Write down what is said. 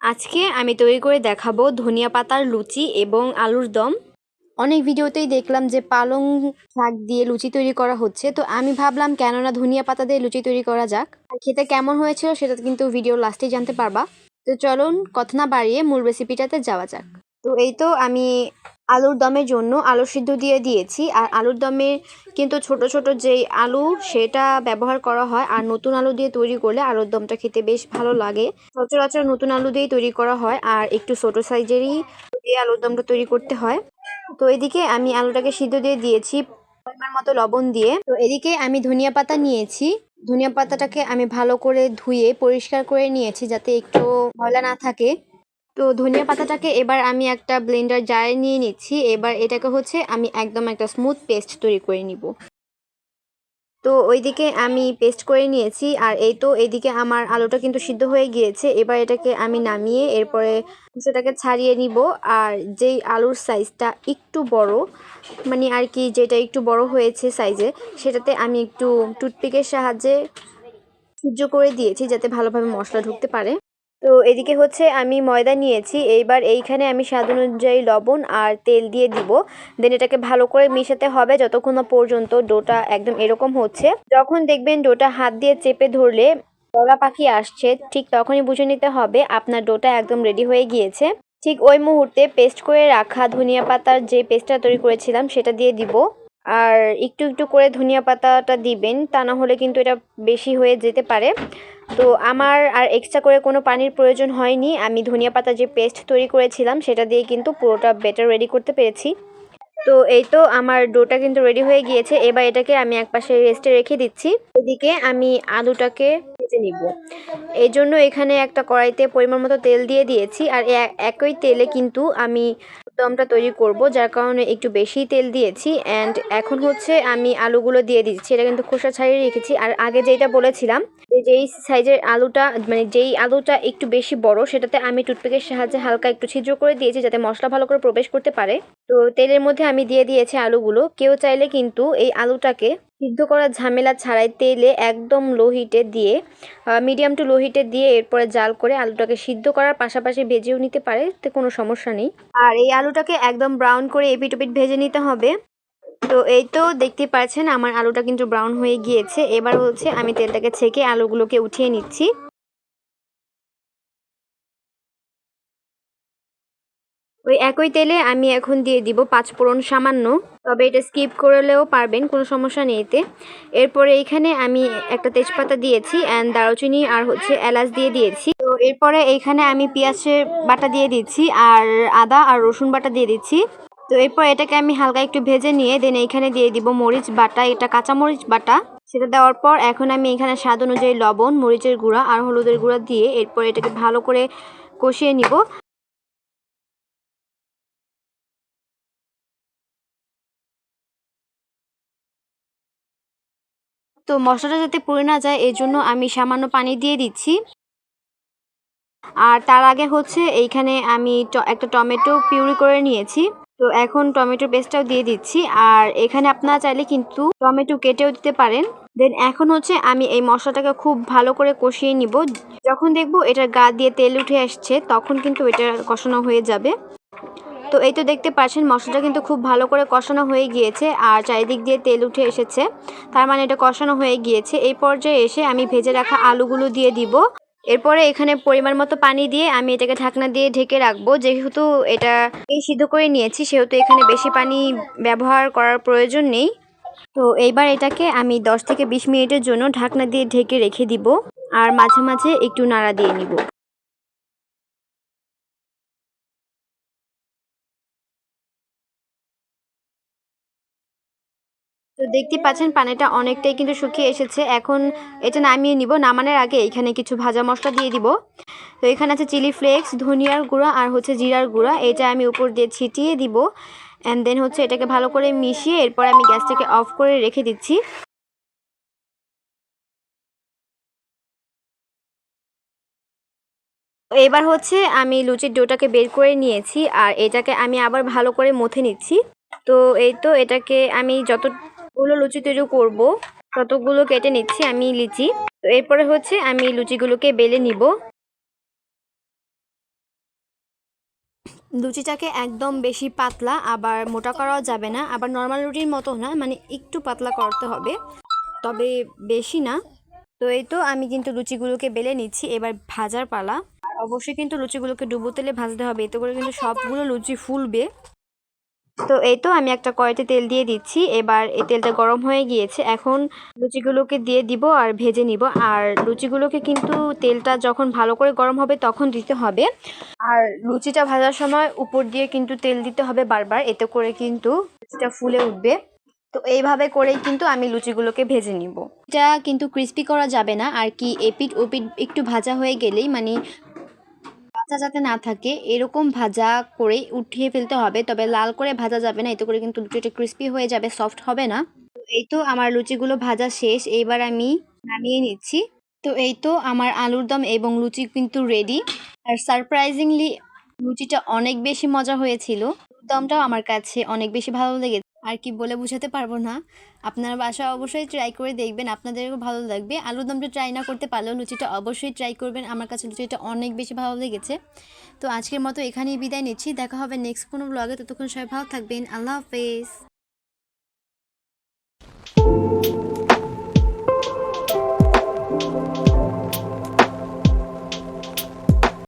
আজকে আমি তৈরি করে দেখাবো ধনিয়া পাতার লুচি এবং আলুর দম। অনেক ভিডিওতেই দেখলাম যে পালং শাক দিয়ে লুচি তৈরি করা হচ্ছে, তো আমি ভাবলাম কেননা ধনিয়া পাতা দিয়ে লুচি তৈরি করা যাক। আর খেতে কেমন হয়েছিল সেটা কিন্তু ভিডিও লাস্টে জানতে পারবা। তো চলুন কথা না বাড়িয়ে মূল রেসিপিটাতে যাওয়া যাক। তো এই তো আমি আলুর দমের জন্য আলু সিদ্ধ দিয়ে দিয়েছি। আর আলুর দমে কিন্তু ছোট ছোট যেই আলু, সেটা ব্যবহার করা হয়। আর নতুন আলু দিয়ে তৈরি করলে আলুর দমটা খেতে বেশ ভালো লাগে। সচরাচর নতুন আলু দিয়েই তৈরি করা হয়। আর একটু ছোট সাইজেরই দিয়ে আলুর দমটা তৈরি করতে হয়। তো এদিকে আমি আলুটাকে সিদ্ধ দিয়ে দিয়েছি পরিমাণ মতো লবণ দিয়ে। তো এদিকে আমি ধনিয়া পাতা নিয়েছি। ধনিয়া পাতাটাকে আমি ভালো করে ধুয়ে পরিষ্কার করে নিয়েছি যাতে একটু ময়লা না থাকে। তো ধনিয়া পাতাটাকে এবার আমি একটা ব্লেন্ডার জারে নিয়ে নিচ্ছি। এবার এটাকে হচ্ছে আমি একদম একটা স্মুথ পেস্ট তৈরি করে নিব। তো ওইদিকে আমি পেস্ট করে নিয়েছি আর এই তো এইদিকে আমার আলুটা কিন্তু সিদ্ধ হয়ে গিয়েছে। এবার এটাকে আমি নামিয়ে এরপরে সেটাকে ছাড়িয়ে নিব। আর যেই আলুর সাইজটা একটু বড় মানে আর কি যেটা একটু বড় হয়েছে সাইজে সেটাতে আমি একটু টুথপিকের সাহায্যে সহ্য করে দিয়েছি যাতে ভালোভাবে মশলা ঢুকতে পারে। তো এদিকে হচ্ছে আমি ময়দা নিয়েছি, এইবার এইখানে আমি স্বাদ অনুযায়ী লবণ আর তেল দিয়ে দিব। দেন এটাকে ভালো করে মিশাতে হবে যতক্ষণ পর্যন্ত ডোটা একদম এরকম হচ্ছে। যখন দেখবেন ডোটা হাত দিয়ে চেপে ধরলে দলা পাখি আসছে, ঠিক তখনই বুঝে নিতে হবে আপনার ডোটা একদম রেডি হয়ে গিয়েছে। ঠিক ওই মুহূর্তে পেস্ট করে রাখা ধনিয়া পাতার যে পেস্টটা তৈরি করেছিলাম, সেটা দিয়ে দিব। আর একটু একটু করে ধনিয়া পাতাটা দিবেন, তা না হলে কিন্তু এটা বেশি হয়ে যেতে পারে। তো আমার আর এক্সট্রা করে কোনো পানির প্রয়োজন হয়নি। আমি ধনিয়া পাতা যে পেস্ট তৈরি করেছিলাম, সেটা দিয়ে কিন্তু পুরোটা বেটার রেডি করতে পেরেছি। তো এই তো আমার ডোটা কিন্তু রেডি হয়ে গিয়েছে। এবার এটাকে আমি একপাশে রেস্টে রেখে দিচ্ছি। এদিকে আমি আলুটাকে ভেজে নিব। এই জন্য এখানে একটা কড়াইতে পরিমাণ মতো তেল দিয়ে দিয়েছি আর একই তেলে কিন্তু আমি দমটা তৈরি করব, যার কারণে একটু বেশি তেল দিয়েছি। অ্যান্ড এখন হচ্ছে আমি আলুগুলো দিয়ে দিচ্ছি, এটা কিন্তু খোসা ছাড়িয়ে রেখেছি। আর আগে যেটা বলেছিলাম যেই সাইজের আলুটা মানে যেই আলুটা একটু বেশি বড়, সেটাতে আমি টুথপিকের সাহায্যে হালকা একটু ছিদ্র করে দিয়েছি, যাতে মশলা ভালো করে প্রবেশ করতে পারে। তো তেলের মধ্যে আমি দিয়ে দিয়েছি আলুগুলো। কেউ চাইলে কিন্তু এই আলুটাকে সিদ্ধ করা ঝামেলা ছাড়াই তেলে একদম লো হিটে দিয়ে মিডিয়াম টু লো হিটে দিয়ে এরপরে জাল করে আলুটাকে সিদ্ধ করার পাশাপাশি ভেজেও নিতে পারে তো কোনো সমস্যা নেই। আর এই আলুটাকে একদম ব্রাউন করে এপিট ওপিট ভেজে নিতে হবে। তো এই তো দেখতে পাচ্ছেন, আমার আলুটা কিন্তু ব্রাউন হয়ে গিয়েছে। এবার হচ্ছে আমি তেলটাকে ছেঁকে আলুগুলোকে উঠিয়ে নিচ্ছি। ওই একই তেলে আমি এখন দিয়ে দিব পাঁচ ফোড়ন সামান্য, তবে এটা স্কিপ করলেও পারবেন, কোনো সমস্যা নেই এতে। এরপরে এইখানে আমি একটা তেজপাতা দিয়েছি অ্যান্ড দারুচিনি আর হচ্ছে এলাচ দিয়ে দিয়েছি। তো এরপরে এইখানে আমি পেঁয়াজের বাটা দিয়ে দিচ্ছি আর আদা আর রসুন বাটা দিয়ে দিচ্ছি। তো এরপর এটাকে আমি হালকা একটু ভেজে নিয়ে দেন এইখানে দিয়ে দিব মরিচ বাটা, এটা কাঁচা মরিচ বাটা। সেটা দেওয়ার পর এখন আমি এখানে স্বাদ অনুযায়ী লবণ, মরিচের গুঁড়া আর হলুদের গুঁড়া দিয়ে এরপর এটাকে ভালো করে কষিয়ে নিব। তো মশলাটা যাতে পুড়ে না যায় এই জন্য আমি সামান্য পানি দিয়ে দিচ্ছি। আর তার আগে হচ্ছে এইখানে আমি একটা টমেটো পিউরি করে নিয়েছি। তো এখন টমেটো পেস্টটাও দিয়ে দিচ্ছি। আর এখানে আপনারা চাইলে কিন্তু টমেটো কেটেও দিতে পারেন। দেন এখন হচ্ছে আমি এই মশলাটাকে খুব ভালো করে কষিয়ে নিব। যখন দেখব এটার গা দিয়ে তেল উঠে আসছে, তখন কিন্তু এটা কষানো হয়ে যাবে। তো এই তো দেখতে পাচ্ছেন, মশলাটা কিন্তু খুব ভালো করে কষানো হয়ে গিয়েছে আর চারিদিক দিয়ে তেল উঠে এসেছে। তার মানে এটা কষানো হয়ে গিয়েছে। এই পর্যায়ে এসে আমি ভেজে রাখা আলুগুলো দিয়ে দিব। এরপরে এখানে পরিমাণ মতো পানি দিয়ে আমি এটাকে ঢাকনা দিয়ে ঢেকে রাখব। যেহেতু এটা সিদ্ধ করে নিয়েছি, সেহেতু এখানে বেশি পানি ব্যবহার করার প্রয়োজন নেই। তো এইবার এটাকে আমি 10 থেকে 20 মিনিটের জন্য ঢাকনা দিয়ে ঢেকে রেখে দিব। আর মাঝে মাঝে একটু নাড়া দিয়ে নিব। তো দেখতে পাচ্ছেন পানিটা অনেকটাই কিন্তু শুকিয়ে এসেছে। এখন এটা নামিয়ে নিব। নামানোর আগে এখানে কিছু ভাজা মশলা দিয়ে দিব। তো এখানে আছে চিলি ফ্লেক্স, ধনিয়ার গুঁড়া আর হচ্ছে জিরার গুঁড়া। এটা আমি উপর দিয়ে ছিটিয়ে দিব। অ্যান্ড দেন হচ্ছে এটাকে ভালো করে মিশিয়ে এরপর আমি গ্যাসটাকে অফ করে রেখে দিচ্ছি। এবার হচ্ছে আমি লুচির ডোটাকে বের করে নিয়েছি আর এটাকে আমি আবার ভালো করে মথে নিচ্ছি। তো এই তো এটাকে আমি যত গুলো লুচি তৈরি করব? ততগুলো কেটে নিচ্ছি আমি লিচি। তো এরপরে হচ্ছে আমি লুচিগুলোকে বেলে নিব। লুচিটাকে একদম বেশি পাতলা, আবার মোটা করাও যাবে না। আবার নর্মাল রুটির মতো না মানে একটু পাতলা করতে হবে, তবে বেশি না। তো এই তো আমি কিন্তু লুচিগুলোকে বেলে নিচ্ছি, এবার ভাজার পালা। অবশ্যই কিন্তু লুচিগুলোকে ডুবো তেলে ভাজতে হবে, এতে করে কিন্তু সবগুলো লুচি ফুলবে। তো এই তো আমি একটা কড়াইতে তেল দিয়ে দিচ্ছি। এবার এই তেলটা গরম হয়ে গিয়েছে। এখন লুচিগুলোকে দিয়ে দিব আর ভেজে নিব। আর লুচিগুলোকে কিন্তু তেলটা যখন ভালো করে গরম হবে তখন দিতে হবে। আর লুচিটা ভাজার সময় উপর দিয়ে কিন্তু তেল দিতে হবে বারবার। এতে করে কিন্তু লুচিটা ফুলে উঠবে। তো এইভাবে করেই কিন্তু আমি লুচিগুলোকে ভেজে নিব। এটা কিন্তু ক্রিস্পি করা যাবে না। আর কি এপিট ওপিট একটু ভাজা হয়ে গেলেই মানে কাঁচা যাতে না থাকে, এরকম ভাজা করে উঠিয়ে ফেলতে হবে, তবে লাল করে ভাজা যাবে না, এতে করে কিন্তু লুচিটা ক্রিস্পি হয়ে যাবে সফট হবে না। এই তো আমার লুচিগুলো ভাজা শেষ, এইবার আমি নামিয়ে নিচ্ছি। তো এই তো আমার আলুর দম এবং লুচি কিন্তু রেডি আর সারপ্রাইজিংলি লুচিটা অনেক বেশি মজা হয়েছিল। দমটাও আমার কাছে অনেক বেশি ভালো লেগেছে আর কি বলে বুঝাতে পারব না। আপনারা বাসা অবশ্যই ট্রাই করে দেখবেন, আপনাদেরও ভালো লাগবে। আলুর দমটা ট্রাই না করতে পারলেও লুচিটা অবশ্যই ট্রাই করবেন। আমার কাছে লুচিটা অনেক বেশি ভালো লেগেছে। তো আজকের মতো এখানেই বিদায় নিচ্ছি। দেখা হবে নেক্সট কোনো ব্লগে ততক্ষণ সবাই ভালো থাকবেন। আল্লাহ হাফেজ।